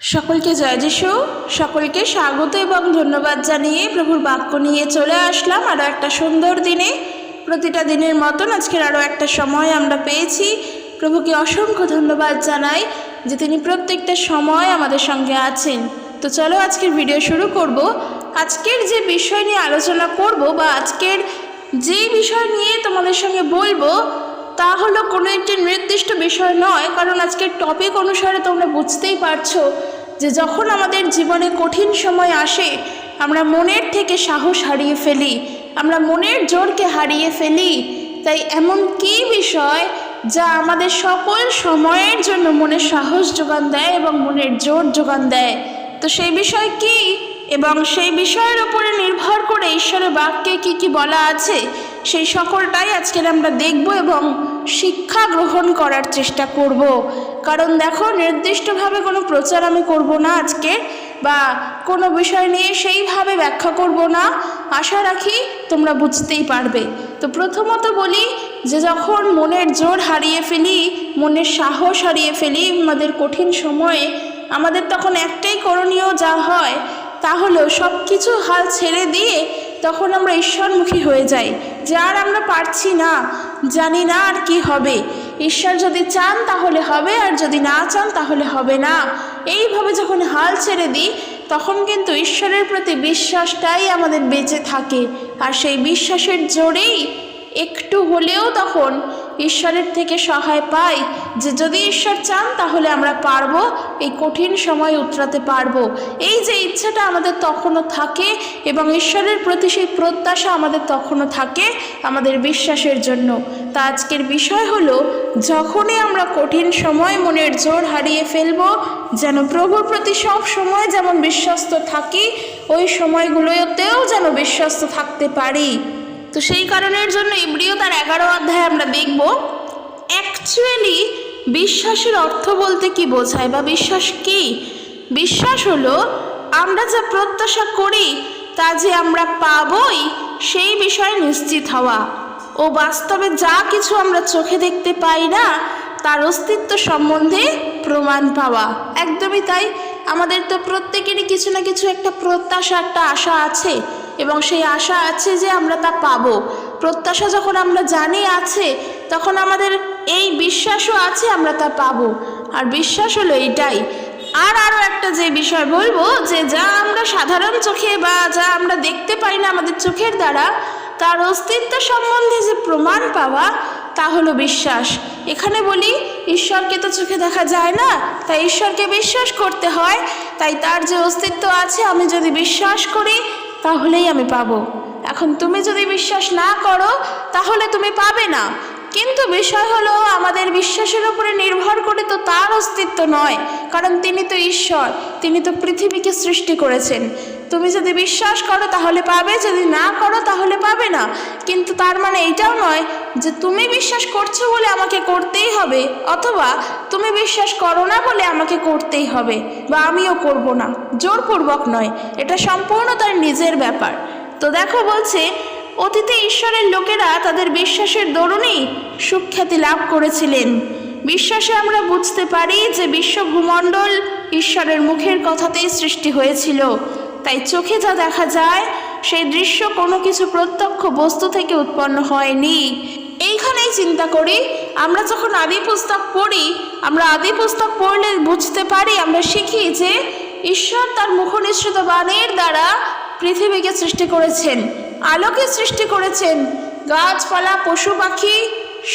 সকলকে জয় যিশু। সকলকে স্বাগত এবং ধন্যবাদ জানিয়ে প্রভুর বাক্য নিয়ে চলে আসলাম আরও একটা সুন্দর দিনে। প্রতিটা দিনের মতন আজকের আরও একটা সময় আমরা পেয়েছি। প্রভুকে অসংখ্য ধন্যবাদ জানাই যে তিনি প্রত্যেকটা সময় আমাদের সঙ্গে আছেন। তো চলো আজকের ভিডিও শুরু করব। আজকের যে বিষয় নিয়ে আলোচনা করব বা আজকের যে বিষয় নিয়ে তোমাদের সঙ্গে বলব তা হলো কোনো একটি নির্দিষ্ট বিষয় নয়, কারণ আজকের টপিক অনুসারে তোমরা বুঝতেই পারছ যে যখন আমাদের জীবনে কঠিন সময় আসে, আমরা মনের থেকে সাহস হারিয়ে ফেলি, আমরা মনের জোরকে হারিয়ে ফেলি। তাই এমন কী বিষয় যা আমাদের সকল সময়ের জন্য মনে সাহস যোগান দেয় এবং মনের জোর যোগান দেয়? তো সেই বিষয় কি? এবং সেই বিষয়ের উপরে নির্ভর করে ঈশ্বরের বাক্যে কি কি বলা আছে? সেই সকলটাই আজকের আমরা দেখব এবং শিক্ষা গ্রহণ করার চেষ্টা করব। কারণ দেখো, নির্দিষ্টভাবে কোনো প্রচার আমি করব না আজকে বা কোনো বিষয় নিয়ে সেইভাবে ব্যাখ্যা করব না। আশা রাখি তোমরা বুঝতেই পারবে। তো প্রথমত বলি যে যখন মনের জোর হারিয়ে ফেলি, মনের সাহস হারিয়ে ফেলি আমাদের কঠিন সময়ে, আমাদের তখন একটাই করণীয় যা হয়, তা সব কিছু হাল ছেড়ে দিয়ে তখন আমরা ঈশ্বরমুখী হয়ে যাই যে আর আমরা পারছি না। জানি না আর কি হবে। ঈশ্বর যদি চান তাহলে হবে, আর যদি না চান তাহলে হবে না। এইভাবে যখন হাল ছেড়ে দিই, তখন কিন্তু ঈশ্বরের প্রতি বিশ্বাসটাই আমাদের বেঁচে থাকে। আর সেই বিশ্বাসের জোরেই একটু হলেও তখন ঈশ্বরের থেকে সহায় পাই যে যদি ঈশ্বর চান, তাহলে আমরা পারব, এই কঠিন সময় উতরাতে পারব। এই যে ইচ্ছাটা আমাদের তখনও থাকে এবং ঈশ্বরের প্রতি সেই প্রত্যাশা আমাদের তখনও থাকে আমাদের বিশ্বাসের জন্য। তা আজকের বিষয় হলো, যখনই আমরা কঠিন সময় মনের জোর হারিয়ে ফেলব, যেন প্রভুর প্রতি সব সময় যেমন বিশ্বস্ত থাকি, ওই সময়গুলোতেও যেন বিশ্বস্ত থাকতে পারি। তো সেই কারণের জন্য ইব্রিয় তার এগারো অধ্যায় আমরা দেখব অ্যাকচুয়ালি বিশ্বাসের অর্থ বলতে কি বোঝায় বা বিশ্বাস কি? বিশ্বাস হলো আমরা যা প্রত্যাশা করি, তা যে আমরা পাবই, সেই বিষয়ে নিশ্চিত হওয়া। ও বাস্তবে যা কিছু আমরা চোখে দেখতে পাই না, তার অস্তিত্ব সম্বন্ধে প্রমাণ পাওয়া। একদমই তাই, আমাদের তো প্রত্যেকেরই কিছু না কিছু একটা প্রত্যাশা, একটা আশা আছে। এবং সেই আশা আছে যে আমরা তা পাবো। প্রত্যাশা যখন আমরা জানি আছে, তখন আমাদের এই বিশ্বাসও আছে আমরা তা পাবো। আর বিশ্বাস হলো এটাই আর আরও একটা যে বিষয় বলব, যে যা আমরা সাধারণ চোখে বা যা আমরা দেখতে পাই না আমাদের চোখের দ্বারা, তার অস্তিত্ব সম্বন্ধে যে প্রমাণ পাওয়া, তা হলো বিশ্বাস। এখানে বলি, ঈশ্বরকে তো চোখে দেখা যায় না, তাই ঈশ্বরকে বিশ্বাস করতে হয়। তাই তার যে অস্তিত্ব আছে, আমি যদি বিশ্বাস করি তাহলেই আমি পাবো। এখন তুমি যদি বিশ্বাস না করো, তাহলে তুমি পাবে না। কিন্তু বিষয় হলো, আমাদের বিশ্বাসের উপরে নির্ভর করে তো তার অস্তিত্ব নয়। কারণ তিনি তো ঈশ্বর, তিনি তো পৃথিবীকে সৃষ্টি করেছেন। তুমি যদি বিশ্বাস করো তাহলে পাবে, যদি না করো তাহলে পাবে না। কিন্তু তার মানে এটাও নয় যে তুমি বিশ্বাস করছ বলে আমাকে করতেই হবে, অথবা তুমি বিশ্বাস করো না বলে আমাকে করতেই হবে, বা আমিও করব না। জোরপূর্বক নয়, এটা সম্পূর্ণ তার নিজের ব্যাপার। তো দেখো বলছে, অতীতে ঈশ্বরের লোকেরা তাদের বিশ্বাসের দরুণেই সুখ্যাতি লাভ করেছিলেন। বিশ্বাসে আমরা বুঝতে পারি যে বিশ্বভূমণ্ডল ঈশ্বরের মুখের কথাতেই সৃষ্টি হয়েছিল। তাই চোখে যা দেখা যায়, সেই দৃশ্য কোনো কিছু প্রত্যক্ষ বস্তু থেকে উৎপন্ন হয়নি। এইখানেই চিন্তা করি, আমরা যখন আদি পুস্তক পড়ি, আমরা আদি পুস্তক পড়লে বুঝতে পারি, আমরা শিখি যে ঈশ্বর তার মুখনিসৃত বাণীর দ্বারা পৃথিবীকে সৃষ্টি করেছেন, আলোকে সৃষ্টি করেছেন। গাছপালা, পশু পাখি,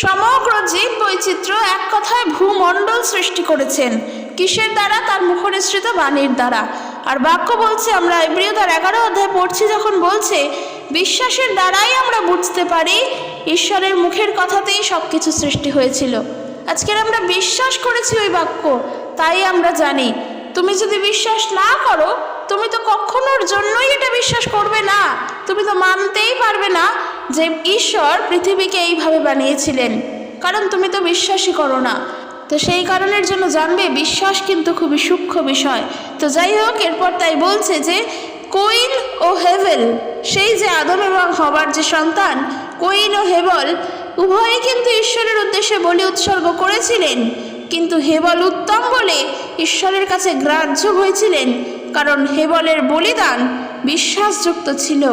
সমগ্র জীব বৈচিত্র্য এক কথায় ভূমণ্ডল সৃষ্টি করেছেন। কিসের দ্বারা? তার মুখনিসৃত বাণীর দ্বারা। আর বাক্য বলছে আমরা এব্রিয়তার এগারো অধ্যায় পড়ছি যখন বলছে, বিশ্বাসের দ্বারাই আমরা বুঝতে পারি ঈশ্বরের মুখের কথাতেই সব কিছু সৃষ্টি হয়েছিল। আজকের আমরা বিশ্বাস করেছি ওই বাক্য, তাই আমরা জানি। তুমি যদি বিশ্বাস না করো, তুমি তো কখনোর জন্যই এটা বিশ্বাস করবে না। তুমি তো মানতেই পারবে না যে ঈশ্বর পৃথিবীকে এইভাবে বানিয়েছিলেন। কারণ তুমি তো বিশ্বাসই করো না। তো সেই কারণের জন্য জানবে বিশ্বাস কিন্তু খুবই সূক্ষ্ম বিষয়। তো যাই হোক, এরপর তাই বলছে যে, কুইন ও হেভেল, সেই যে আদম এবং হবার যে সন্তান, কুইন ও হেবল উভয়ই কিন্তু ঈশ্বরের উদ্দেশ্যে বলি উৎসর্গ করেছিলেন। কিন্তু হেবল উত্তম বলে ঈশ্বরের কাছে গ্রাহ্য হয়েছিলেন, কারণ হেবলের বলিদান বিশ্বাসযুক্ত ছিল।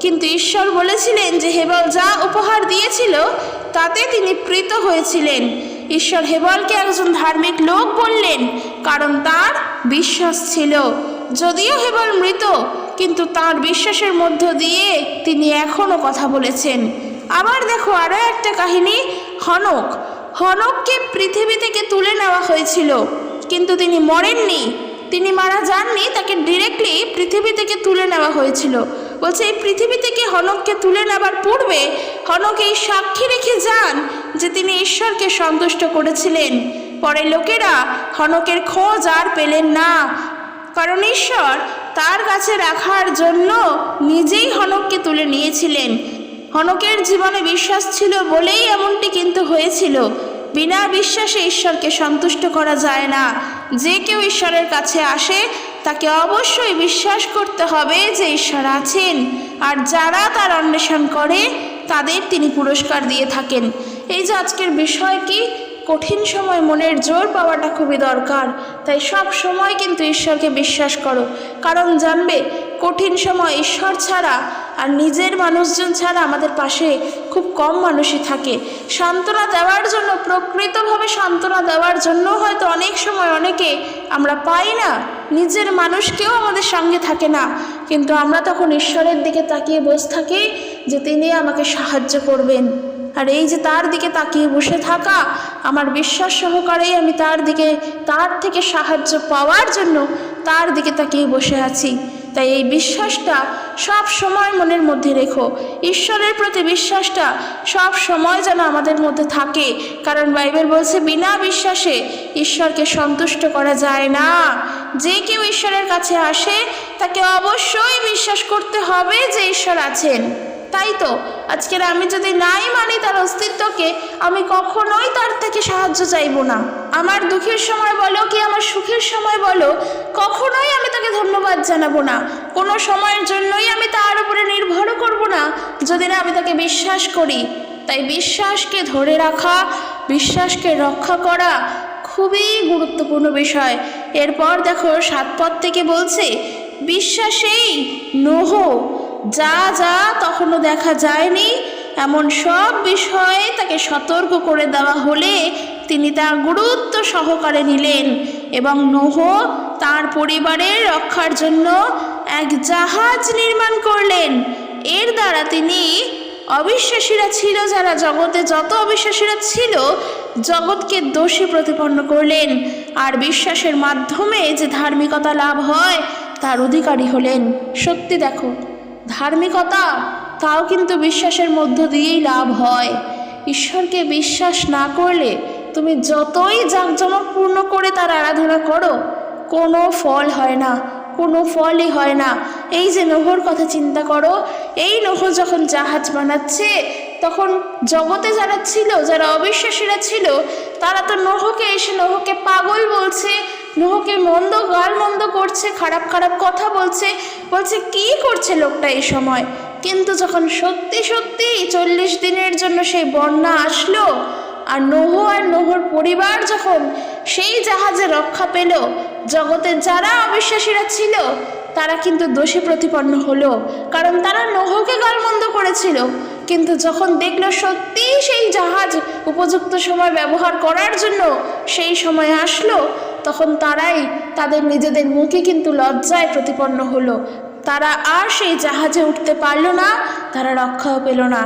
কিন্তু ঈশ্বর বলেছিলেন যে, হেবল যা উপহার দিয়েছিল, তাতে তিনি প্রীত হয়েছিলেন। ঈশ্বর হেবলকে একজন ধার্মিক লোক বললেন, কারণ তার বিশ্বাস ছিল। যদিও হেবল মৃত, কিন্তু তার বিশ্বাসের মধ্য দিয়ে তিনি এখনও কথা বলেছেন। আবার দেখো আরও একটা কাহিনী, হনক। হনককে পৃথিবী থেকে তুলে নেওয়া হয়েছিল, কিন্তু তিনি মরেননি। তিনি মারা যাননি, তাকে ডিরেক্টলি পৃথিবী থেকে তুলে নেওয়া হয়েছিল। বলছে, এই পৃথিবী থেকে হনককে তুলে নেবার পূর্বে হনক এই সাক্ষী রেখে যান যে তিনি ঈশ্বরকে সন্তুষ্ট করেছিলেন। পরে লোকেরা হনকের খোঁজ আর পেলেন না। কারণ ঈশ্বর তার কাছে রাখার জন্য নিজেই হনককে তুলে নিয়েছিলেন। হনকের জীবনে বিশ্বাস ছিল বলেই এমনটি কিন্তু হয়েছিল। বিনা বিশ্বাসে ঈশ্বরকে সন্তুষ্ট করা যায় না। যে কেউ ঈশ্বরের কাছে আসে তাকে অবশ্যই বিশ্বাস করতে হবে যে ঈশ্বর আছেন। আর যারা তার অন্বেষণ করে, তাদের তিনি পুরস্কার দিয়ে থাকেন। এই যে আজকের বিষয় কি? কঠিন সময় মনের জোর পাওয়াটা খুবই দরকার। তাই সব সময় কিন্তু ঈশ্বরকে বিশ্বাস করো। কারণ জানবে, কঠিন সময় ঈশ্বর ছাড়া আর নিজের মানুষজন ছাড়া আমাদের পাশে খুব কম মানুষই থাকে। সান্ত্বনা দেওয়ার জন্য, প্রকৃতভাবে সান্ত্বনা দেওয়ার জন্য হয়তো অনেক সময় অনেকে আমরা পাই না। নিজের মানুষকেও আমাদের সঙ্গে থাকে না। কিন্তু আমরা তখন ঈশ্বরের দিকে তাকিয়ে বসে থাকি যে তিনি আমাকে সাহায্য করবেন। আর এই যে তার দিকে তাকিয়ে বসে থাকা, আমার বিশ্বাস সহকারেই আমি তার দিকে, তার থেকে সাহায্য পাওয়ার জন্য তার দিকে তাকিয়ে বসে আছি। তাই এই বিশ্বাসটা সব সময় মনের মধ্যে রেখো। ঈশ্বরের প্রতি বিশ্বাসটা সব সময় যেন আমাদের মধ্যে থাকে। কারণ বাইবেল বলছে, বিনা বিশ্বাসে ঈশ্বরকে সন্তুষ্ট করা যায় না। যে কেউ ঈশ্বরের কাছে আসে, তাকে অবশ্যই বিশ্বাস করতে হবে যে ঈশ্বর আছেন। তাই তো? আজকের আমি যদি নাই মানি তার অস্তিত্বকে, আমি কখনোই তার থেকে সাহায্য চাইব না। আমার দুঃখের সময় বলো কি আমার সুখের সময় বলো, কখনোই আমি তাকে ধন্যবাদ জানাব না। কোনো সময়ের জন্যই আমি তার উপরে নির্ভর করব না, যদি না আমি তাকে বিশ্বাস করি। তাই বিশ্বাসকে ধরে রাখা, বিশ্বাসকে রক্ষা করা খুবই গুরুত্বপূর্ণ বিষয়। এরপর দেখো সাত পদ থেকে বলছে, বিশ্বাসেই নোহ। যা যা তখনও দেখা যায়নি, এমন সব বিষয়ে তাকে সতর্ক করে দেওয়া হলে তিনি তা গুরুত্ব সহকারে নিলেন এবং নোহ তার পরিবারের রক্ষার জন্য এক জাহাজ নির্মাণ করলেন। এর দ্বারা তিনি অবিশ্বাসীরা ছিল যারা জগতে যত অবিশ্বাসীরা ছিল, জগৎকে দোষী প্রতিপন্ন করলেন আর বিশ্বাসের মাধ্যমে যে ধার্মিকতা লাভ হয়, তার অধিকারী হলেন। সত্যি দেখো ধার্মিকতা, তাও কিন্তু বিশ্বাসের মধ্য দিয়েই লাভ হয়। ঈশ্বরকে বিশ্বাস না করলে তুমি যতই জাঁকজমকপূর্ণ করে তার আরাধনা করো, কোনো ফল হয় না, কোনো ফলই হয় না। এই যে নোহর কথা চিন্তা করো, এই নহর যখন জাহাজ বানাচ্ছে, তখন জগতে যারা ছিল, যারা অবিশ্বাসীরা ছিল, তারা তো নহকে এসে নহকে পাগল বলছে নহকে মন্দ, গাল মন্দ করছে, খারাপ খারাপ কথা বলছে বলছে, কি করছে লোকটা এই সময়? কিন্তু যখন সত্যি সত্যি চল্লিশ দিনের জন্য সেই বন্যা আসলো, আর নোহ আর নহর পরিবার যখন সেই জাহাজে রক্ষা পেল, জগতে যারা অবিশ্বাসীরা ছিল, তারা কিন্তু দোষী প্রতিপন্ন হলো, কারণ তারা নোহকে গালমন্দ করেছিল। কিন্তু যখন দেখল সত্যিই সেই জাহাজ উপযুক্ত সময় ব্যবহার করার জন্য সেই সময় আসলো তখন তারাই তাদের নিজেদের মুখে কিন্তু লজ্জায় প্রতিপন্ন হলো। তারা আর সেই জাহাজে উঠতে পারল না, তারা রক্ষাও পেল না।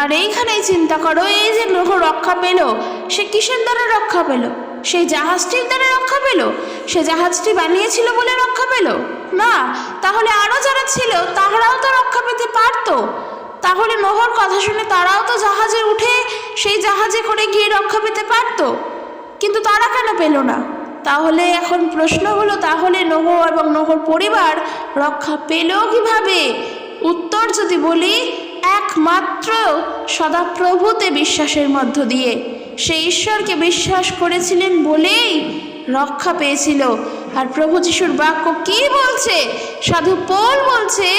আর এইখানেই চিন্তা করো, এই যে নোহ রক্ষা পেল, সে কিসের দ্বারা রক্ষা পেল? সেই জাহাজটির দ্বারা রক্ষা পেল? সে জাহাজটি বানিয়েছিল বলে রক্ষা পেল? না, তাহলে আরও যারা ছিল, তাহারাও তো রক্ষা পেতে পারতো। তাহলে নোহর কথা শুনে তারাও তো জাহাজে উঠে সেই জাহাজে করে গিয়ে রক্ষা পেতে পারতো। কিন্তু তারা কেন পেল না? তাহলে এখন প্রশ্ন হলো, তাহলে নহ এবং নহর পরিবার রক্ষা পেল কীভাবে? উত্তর যদি বলি, একমাত্র সদাপ্রভুতে বিশ্বাসের মধ্য দিয়ে। সে ঈশ্বরকে বিশ্বাস করেছিলেন বলেই রক্ষা পেয়েছিল। আর প্রভু যিশুর বাক্য কি বলছে? সাধু পোল বলছে,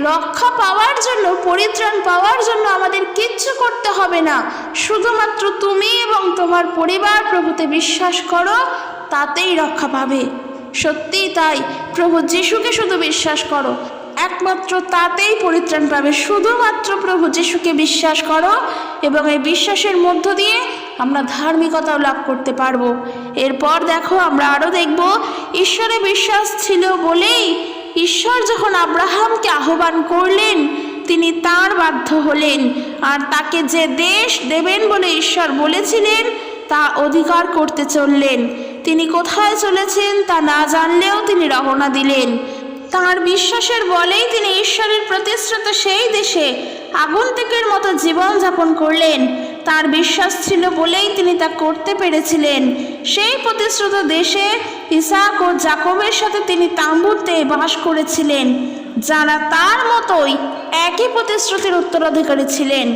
রক্ষা পাওয়ার জন্য, পরিত্রাণ পাওয়ার জন্য আমাদের কিচ্ছু করতে হবে না। শুধুমাত্র তুমি এবং তোমার পরিবার প্রভুতে বিশ্বাস করো তাতেই রক্ষা পাবে। সত্যিই তাই, প্রভু যিশুকে শুধু বিশ্বাস করো। একমাত্র তাতেই পরিত্রাণ পাবে। শুধুমাত্র প্রভু যিশুকে বিশ্বাস করো এবং এই বিশ্বাসের মধ্য দিয়ে আমরা ধার্মিকতাও লাভ করতে পারব। এরপর দেখো আমরা আরও দেখব, ঈশ্বরে বিশ্বাস ছিল বলেই ঈশ্বর যখন আব্রাহামকে আহ্বান করলেন, তিনি তার বাধ্য হলেন। আর তাকে যে দেশ দেবেন বলে ঈশ্বর বলেছিলেন, তা অধিকার করতে চললেন। তিনি কোথায় চলেছেন তা না জানলেও তিনি রওনা দিলেন। তাঁর বিশ্বাসের বলেই তিনি ঈশ্বরের প্রতিশ্রুত সেই দেশে আগন্তুকের মতো জীবন যাপন করলেন। তার বিশ্বাস ছিল বলেই তিনি তা করতে পেরেছিলেন। সেই প্রতিশ্রুত দেশে ইসাক ও জাকবের সাথে তিনি তাঁবুতে বাস করেছিলেন, যারা তার মতোই একই প্রতিশ্রুতির উত্তরাধিকারী ছিলেন।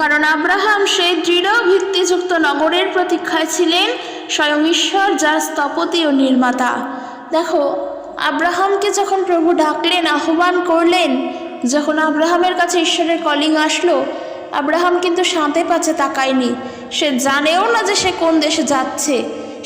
কারণ আব্রাহাম সেই দৃঢ় ভিত্তিযুক্ত নগরের প্রতীক্ষায় ছিলেন স্বয়ং ঈশ্বর যার স্থপতি ও নির্মাতা। দেখো, আব্রাহামকে যখন প্রভু ডাকলেন, আহ্বান করলেন, যখন আব্রাহামের কাছে ঈশ্বরের কলিং আসলো, আব্রাহাম কিন্তু সাঁতে পাচ্ছে তাকায়নি। সে জানেও না যে সে কোন দেশে যাচ্ছে।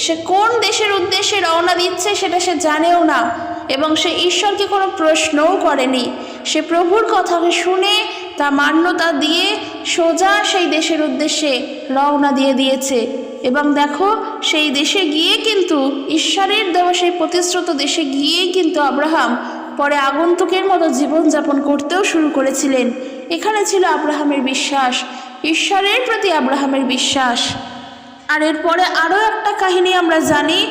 সে কোন দেশের উদ্দেশ্যে রওনা দিচ্ছে সেটা সে জানেও না, এবং সে ঈশ্বরকে কোনো প্রশ্নও করেনি। সে প্রভুর কথাকে শুনে তা মান্যতা দিয়ে সোজা সেই দেশের উদ্দেশ্যে রওনা দিয়ে দিয়েছে। এবং দেখো, সেই দেশে গিয়ে কিন্তু, ঈশ্বরের দেওয়া সেই প্রতিশ্রুত দেশে গিয়েই কিন্তু আব্রাহাম পরে আগন্তুকের মতো জীবনযাপন করতেও শুরু করেছিলেন। এখানে ছিল আব্রাহামের বিশ্বাস, ঈশ্বরের প্রতি আব্রাহামের বিশ্বাস। আর এরপরে আরও একটা কাহিনী আমরা জানি,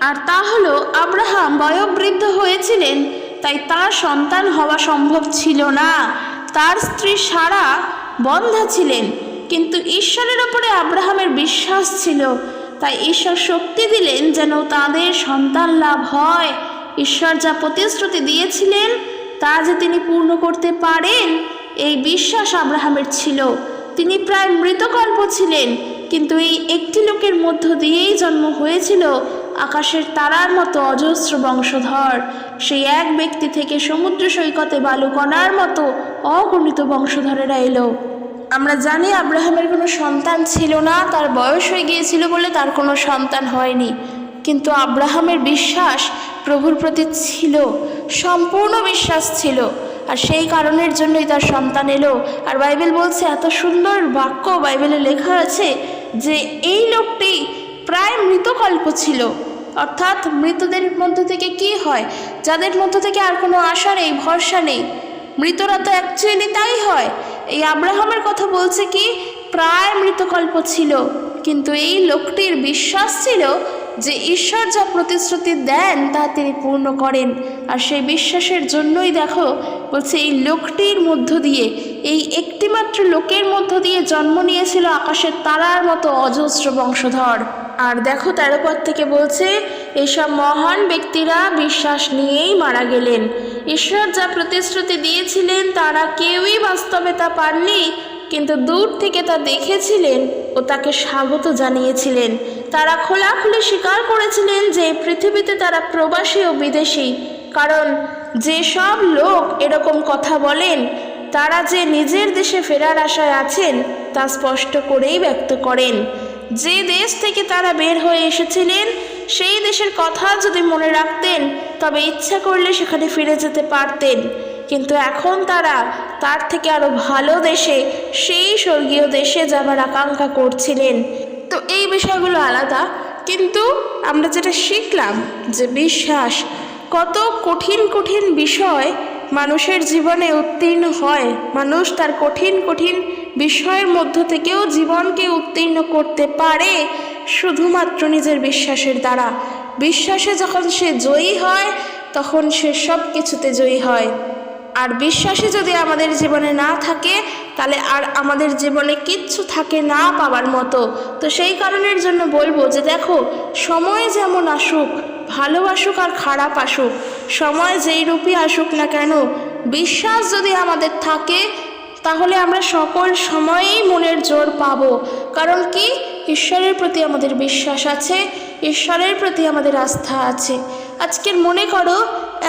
আর তা হলো আব্রাহাম বয়োবৃদ্ধ হয়েছিলেন, তাই তার সন্তান হওয়া সম্ভব ছিল না। তার স্ত্রী সারা বন্ধা ছিলেন। কিন্তু ঈশ্বরের ওপরে আব্রাহামের বিশ্বাস ছিল। তাই ঈশ্বর শক্তি দিলেন যেন তাদের সন্তান লাভ হয়। ঈশ্বর যা প্রতিশ্রুতি দিয়েছিলেন, তা যে তিনি পূর্ণ করতে পারেন, এই বিশ্বাস আব্রাহামের ছিল। তিনি প্রায় মৃতকল্প ছিলেন, কিন্তু এই একটি লোকের মধ্য দিয়েই জন্ম হয়েছিল আকাশের তারার মতো অজস্র বংশধর। সেই এক ব্যক্তি থেকে সমুদ্র সৈকতে বালুকণার মতো অগণিত বংশধরেরা এলো। আমরা জানি আব্রাহামের কোনো সন্তান ছিল না, তার বয়স হয়ে গিয়েছিল বলে তার কোনো সন্তান হয়নি। কিন্তু আব্রাহামের বিশ্বাস প্রভুর প্রতি ছিল, সম্পূর্ণ বিশ্বাস ছিল। আর সেই কারণের জন্যই তার সন্তান এলো। আর বাইবেল বলছে, এত সুন্দর বাক্য বাইবেলে লেখা আছে যে এই লোকটি প্রায় মৃতকল্প ছিল। অর্থাৎ মৃতদের মধ্য থেকে কি হয়? যাদের মধ্য থেকে আর কোনো আশা নেই, ভরসা নেই। মৃতরা তো অ্যাকচুয়ালি তাই হয়। এই আব্রাহামের কথা বলছে কি, প্রায় মৃতকল্প ছিল, কিন্তু এই লোকটির বিশ্বাস ছিল যে ঈশ্বর যা প্রতিশ্রুতি দেন তা তিনি পূর্ণ করেন। আর সেই বিশ্বাসের জন্যই দেখো, বলছে এই লোকটির মধ্য দিয়ে, এই একটিমাত্র লোকের মধ্য দিয়ে জন্ম নিয়েছিল আকাশের তারার মতো অজস্র বংশধর। আর দেখো তেরো থেকে বলছে এইসব মহান ব্যক্তিরা বিশ্বাস নিয়েই মারা গেলেন। ঈশ্বর যা প্রতিশ্রুতি দিয়েছিলেন, তারা কেউই বাস্তবে তা পাননি, কিন্তু দূর থেকে তা দেখেছিলেন ও তাকে স্বাগত জানিয়েছিলেন। তারা খোলাখুলি স্বীকার করেছিলেন যে পৃথিবীতে তারা প্রবাসী ও বিদেশি। কারণ যে সব লোক এরকম কথা বলেন, তারা যে নিজের দেশে ফেরার আশায় আছেন, তা স্পষ্ট করেই ব্যক্ত করেন। যে দেশ থেকে তারা বের হয়ে এসেছিলেন, সেই দেশের কথা যদি মনে রাখতেন, তবে ইচ্ছা করলে সেখানে ফিরে যেতে পারতেন। কিন্তু এখন তারা তার থেকে আরও ভালো দেশে, সেই স্বর্গীয় দেশে যাবার আকাঙ্ক্ষা করছিলেন। তো এই বিষয়গুলো আলাদা, কিন্তু আমরা যেটা শিখলাম যে বিশ্বাস কত কঠিন কঠিন বিষয় মানুষের জীবনে উত্তীর্ণ হয়। মানুষ তার কঠিন কঠিন বিষয়ের মধ্য থেকেও জীবনকে উত্তীর্ণ করতে পারে শুধুমাত্র নিজের বিশ্বাসের দ্বারা। বিশ্বাসে যখন সে জয়ী হয়, তখন সে সব কিছুতে জয়ী হয়। আর বিশ্বাসী যদি আমাদের জীবনে না থাকে, তাহলে আর আমাদের জীবনে কিচ্ছু থাকে না পাওয়ার মতো। তো সেই কারণের জন্য বলব যে দেখো, সময় যেমন আসুক ভালো আসুক আর খারাপ আসুক, সময় যেই রূপই আসুক না কেন, বিশ্বাস যদি আমাদের থাকে তাহলে আমরা সকল সময়েই মনের জোর পাব। কারণ কি? ঈশ্বরের প্রতি আমাদের বিশ্বাস আছে, ঈশ্বরের প্রতি আমাদের আস্থা আছে। আজকের মনে করো,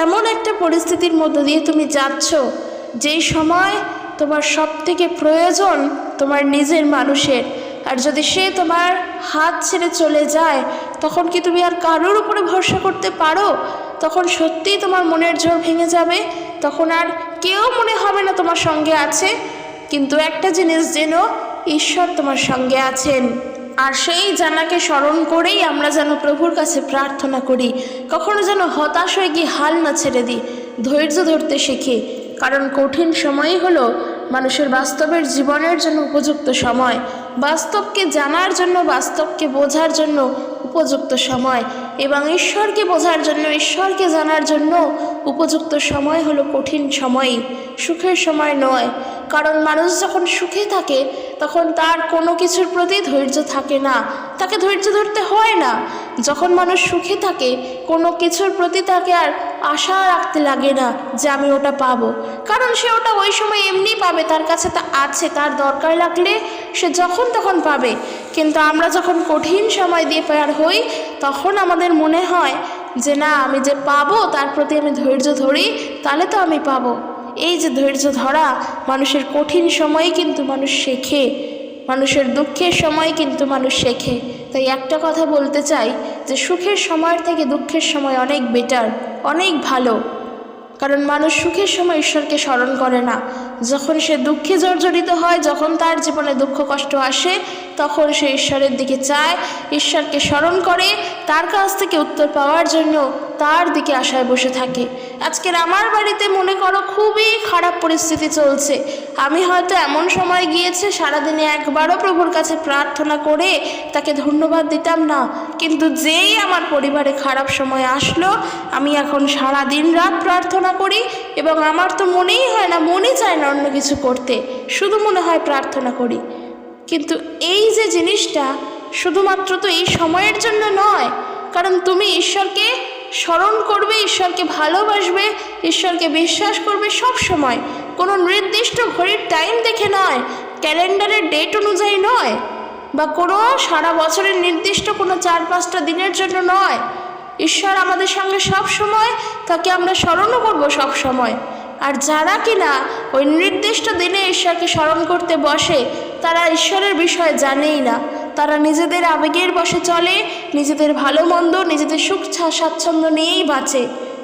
এমন একটা পরিস্থিতির মধ্য দিয়ে তুমি যাচ্ছ, যেই সময় তোমার সব থেকে প্রয়োজন তোমার নিজের মানুষের। আর যদি সে তোমার হাত ছেড়ে চলে যায়, তখন কি তুমি আর কারোর উপরে ভরসা করতে পারো? তখন সত্যিই তোমার মনের জোর ভেঙে যাবে, তখন আর কেউ মনে হবে না তোমার সঙ্গে আছে, কিন্তু একটা জিনিস যেন ঈশ্বর তোমার সঙ্গে আছেন। আর সেই জানাকে স্মরণ করেই আমরা যেন প্রভুর কাছে প্রার্থনা করি, কখনো যেন হতাশ হয়ে গিয়ে হাল না ছেড়ে দিই, ধৈর্য ধরতে শিখি। কারণ কঠিন সময়ই হলো মানুষের বাস্তবের জীবনের জন্য উপযুক্ত সময়। বাস্তবকে জানার জন্য, বাস্তবকে বোঝার জন্য উপযুক্ত সময় এবং ঈশ্বরকে বোঝার জন্য, ঈশ্বরকে জানার জন্য উপযুক্ত সময় হলো কঠিন সময়ই সুখের সময় নয়। কারণ মানুষ যখন সুখে থাকে, তখন তার কোনো কিছুর প্রতি ধৈর্য থাকে না। তাকে ধৈর্য ধরতে হয় না। যখন মানুষ সুখে থাকে, কোনো কিছুর প্রতি তাকে আর আশা রাখতে লাগে না যে আমি ওটা পাবো। কারণ সে ওটা ওই সময় এমনি পাবে, তার কাছে তা আছে, তার দরকার লাগলে সে যখন তখন পাবে। কিন্তু আমরা যখন কঠিন সময় দিয়ে পার হই, তখন আমাদের মনে হয় যে না, আমি যে পাবো, তার প্রতি আমি ধৈর্য ধরি, তাহলে তো আমি পাবো। এই যে ধৈর্য ধরা, মানুষের কঠিন সময়ে কিন্তু মানুষ শেখে। মানুষের দুঃখের সময় কিন্তু মানুষ শেখে। তাই একটা কথা বলতে চাই যে সুখের সময়ের থেকে দুঃখের সময় অনেক বেটার অনেক ভালো। কারণ মানুষ সুখের সময় ঈশ্বরকে স্মরণ করে না। যখন সে দুঃখে জর্জরিত হয়, যখন তার জীবনে দুঃখ কষ্ট আসে, তখন সে ঈশ্বরের দিকে চায়, ঈশ্বরকে স্মরণ করে, তার কাছ থেকে উত্তর পাওয়ার জন্য তার দিকে আশায় বসে থাকে। আজকের আমার বাড়িতে মনে করো খুবই খারাপ পরিস্থিতি চলছে। আমি হয়তো এমন সময় গিয়েছে, সারাদিনে একবারও প্রভুর কাছে প্রার্থনা করে তাকে ধন্যবাদ দিতাম না। কিন্তু যেই আমার পরিবারে খারাপ সময় আসলো, আমি এখন সারা দিন রাত প্রার্থনা করি এবং আমার তো মনেই হয় না মনে চায় না অন্য কিছু করতে। শুধু মনে হয় প্রার্থনা করি। কিন্তু এই যে জিনিসটা, শুধুমাত্র তো এই সময়ের জন্য নয়, কারণ তুমি ঈশ্বরকে স্মরণ করবে, ঈশ্বরকে ভালোবাসবে, ঈশ্বরকে বিশ্বাস করবে সব সময়। কোনো নির্দিষ্ট ঘড়ির টাইম দেখে নয়, ক্যালেন্ডারের ডেট অনুযায়ী নয়, বা কোনো সারা বছরের নির্দিষ্ট কোনো চার পাঁচটা দিনের জন্য নয়। ঈশ্বর আমাদের সঙ্গে সব সময়, তাকে আমরা স্মরণও করব সব সময়। আর যারা কিনা ওই নির্দিষ্ট দিনে ঈশ্বরকে স্মরণ করতে বসে, তারা ঈশ্বরের বিষয়ে জানেই না। তারা নিজেদের আবেগের বসে চলে, নিজেদের ভালো মন্দ, নিজেদের সুখ স্বাচ্ছন্দ্য নিয়েই বাঁচে।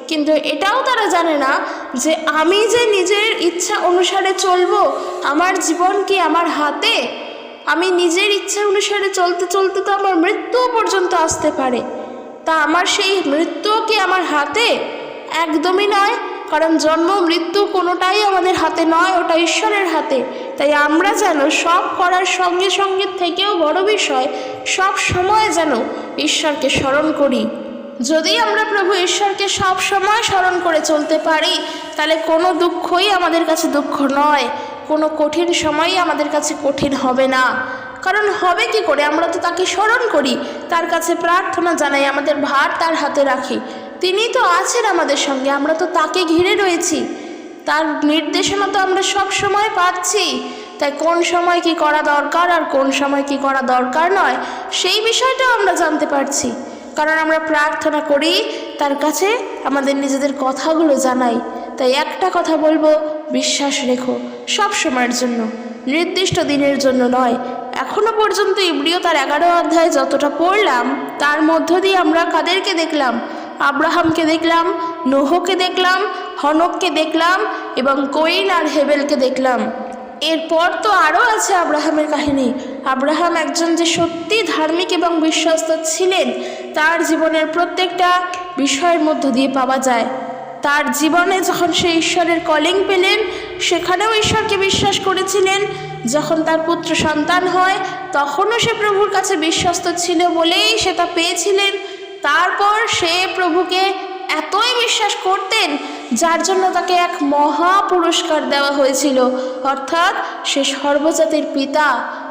কিন্তু এটাও তারা জানে না যে আমি যে নিজের ইচ্ছা অনুসারে চলবো, আমার জীবন কি আমার হাতে? আমি নিজের ইচ্ছা অনুসারে চলতে চলতে তো আমার মৃত্যুও পর্যন্ত আসতে পারে। তা আমার সেই মৃত্যু কি আমার হাতে? একদমই নয়, কারণ জন্ম, মৃত্যু কোনোটাই আমাদের হাতে নয়, ওটা ঈশ্বরের হাতে। তাই আমরা যেন সব করার সঙ্গে সঙ্গে থেকেও বড় বিষয়, সব সময় যেন ঈশ্বরকে স্মরণ করি। যদি আমরা প্রভু ঈশ্বরকে সব সময় স্মরণ করে চলতে পারি, তাহলে কোনো দুঃখই আমাদের কাছে দুঃখ নয়, কোনো কঠিন সময়ই আমাদের কাছে কঠিন হবে না। কারণ হবে কি করে? আমরা তো তাকে স্মরণ করি, তার কাছে প্রার্থনা জানাই, আমাদের ভার তার হাতে রাখি। তিনি তো আছেন আমাদের সঙ্গে, আমরা তো তাকে ঘিরে রয়েছি। তার নির্দেশনা তো আমরা সব সময় পাচ্ছি। তাই কোন সময় কি করা দরকার আর কোন সময় কি করা দরকার নয়, সেই বিষয়টাও আমরা জানতে পারছি। কারণ আমরা প্রার্থনা করি, তার কাছে আমাদের নিজেদের কথাগুলো জানাই। তাই একটা কথা বলব, বিশ্বাস রেখো, সব সময়ের জন্য, নির্দিষ্ট দিনের জন্য নয়। এখনও পর্যন্ত ইব্রিয় তার এগারো অধ্যায় যতটা পড়লাম, তার মধ্য দিয়ে আমরা কাদেরকে দেখলাম? আব্রাহামকে দেখলাম, নোহকে দেখলাম, হনককে দেখলাম এবং কোইন আর হেবেলকে দেখলাম। এরপর তো আরও আছে আব্রাহামের কাহিনী। আব্রাহাম একজন যে সত্যি ধার্মিক এবং বিশ্বস্ত ছিলেন, তার জীবনের প্রত্যেকটা বিষয়ের মধ্য দিয়ে পাওয়া যায়। তার জীবনে যখন সে ঈশ্বরের কলিং পেলেন, সেখানেও ঈশ্বরকে বিশ্বাস করেছিলেন। যখন তার পুত্র সন্তান হয়, তখনও সে প্রভুর কাছে বিশ্বস্ত ছিল বলেই সেটা পেয়েছিলেন। তারপর সে প্রভুকে এতই বিশ্বাস করতেন, যার জন্য তাকে এক মহা পুরস্কার দেওয়া হয়েছিল। অর্থাৎ সে সর্বজাতির পিতা,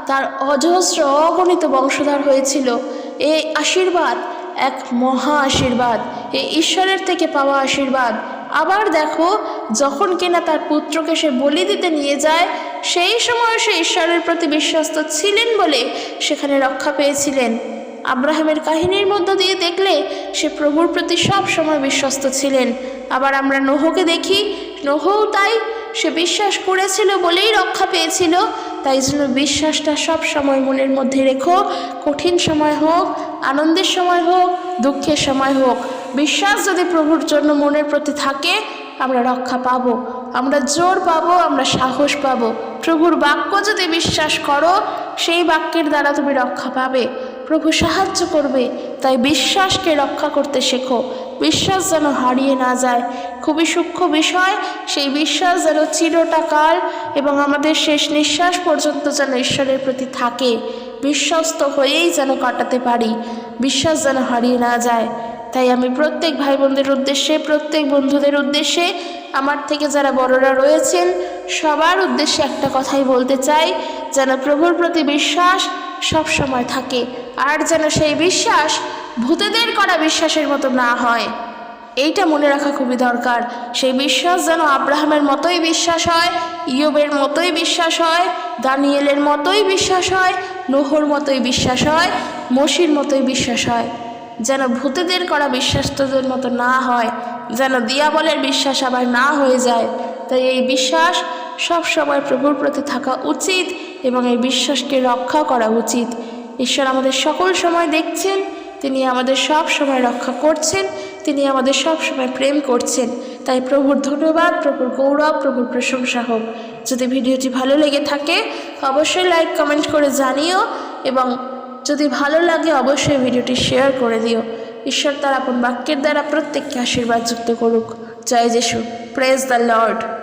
তার অজস্র অগণিত বংশধর হয়েছিল। এই আশীর্বাদ, এক মহা আশীর্বাদ এই ঈশ্বরের থেকে পাওয়া আশীর্বাদ। আবার দেখো, যখন কিনা তার পুত্রকে সে বলি দিতে নিয়ে যায়, সেই সময় সে ঈশ্বরের প্রতি বিশ্বস্ত ছিলেন বলে সেখানে রক্ষা পেয়েছিলেন। আব্রাহামের কাহিনীর মধ্য দিয়ে দেখলে সে প্রভুর প্রতি সব সময় বিশ্বস্ত ছিলেন। আবার আমরা নোহকে দেখি, নোহও তাই সে বিশ্বাস করেছিল বলেই রক্ষা পেয়েছিল। তাই জন্য বিশ্বাসটা সব সময় মনের মধ্যে রেখো, কঠিন সময় হোক, আনন্দের সময় হোক, দুঃখের সময় হোক। বিশ্বাস যদি প্রভুর জন্য মনের প্রতি থাকে, আমরা রক্ষা পাব। আমরা জোর পাবো, আমরা সাহস পাবো। প্রভুর বাক্য যদি বিশ্বাস করো, সেই বাক্যের দ্বারা তুমি রক্ষা পাবে। প্রভু সাহায্য করবে, তাই বিশ্বাসকে রক্ষা করতে শেখো। বিশ্বাস যেন হারিয়ে না যায়। খুবই সূক্ষ্ম বিষয়, সেই বিশ্বাস যেন চিরটা কাল এবং আমাদের শেষ নিঃশ্বাস পর্যন্ত যেন ঈশ্বরের প্রতি থাকে। বিশ্বস্ত হয়েই যেন কাটাতে পারি। বিশ্বাস যেন হারিয়ে না যায়। তাই আমি প্রত্যেক ভাই বোনদের উদ্দেশ্যে, প্রত্যেক বন্ধুদের উদ্দেশ্যে, আমার থেকে যারা বড়রা রয়েছেন, সবার উদ্দেশ্যে একটা কথাই বলতে চাই, যেন প্রভুর প্রতি বিশ্বাস সব সময় থাকে। আর যেন সেই বিশ্বাস ভূতেদের করা বিশ্বাসের মতো না হয়। এইটা মনে রাখা খুবই দরকার। সেই বিশ্বাস যেন আব্রাহামের মতোই বিশ্বাস হয়, ইয়বের মতোই বিশ্বাস হয়, দানিয়েলের মতোই বিশ্বাস হয়, নোহর মতোই বিশ্বাস হয়, মসির মতোই বিশ্বাস হয়। যেন ভূতেদের করা বিশ্বাস তোদের মতো না হয়, যেন দিয়াবলের বিশ্বাস আবার না হয়ে যায়। তাই এই বিশ্বাস সব সময় প্রভুর প্রতি থাকা উচিত। এবং এই বিশ্বাসকে রক্ষা করা উচিত। ঈশ্বর আমাদের সকল সময় দেখছেন, তিনি আমাদের সব সময় রক্ষা করছেন, তিনি আমাদের সব সময় প্রেম করছেন। তাই প্রভুর ধন্যবাদ, প্রভুর গৌরব, প্রভুর প্রশংসা হোক। যদি ভিডিওটি ভালো লেগে থাকে, অবশ্যই লাইক কমেন্ট করে জানিও এবং যদি ভালো লাগে, অবশ্যই ভিডিওটি শেয়ার করে দিও। ঈশ্বর তার আপন বাক্যের দ্বারা প্রত্যেককে আশীর্বাদ যুক্ত করুক। জয় যিশু। Praise the Lord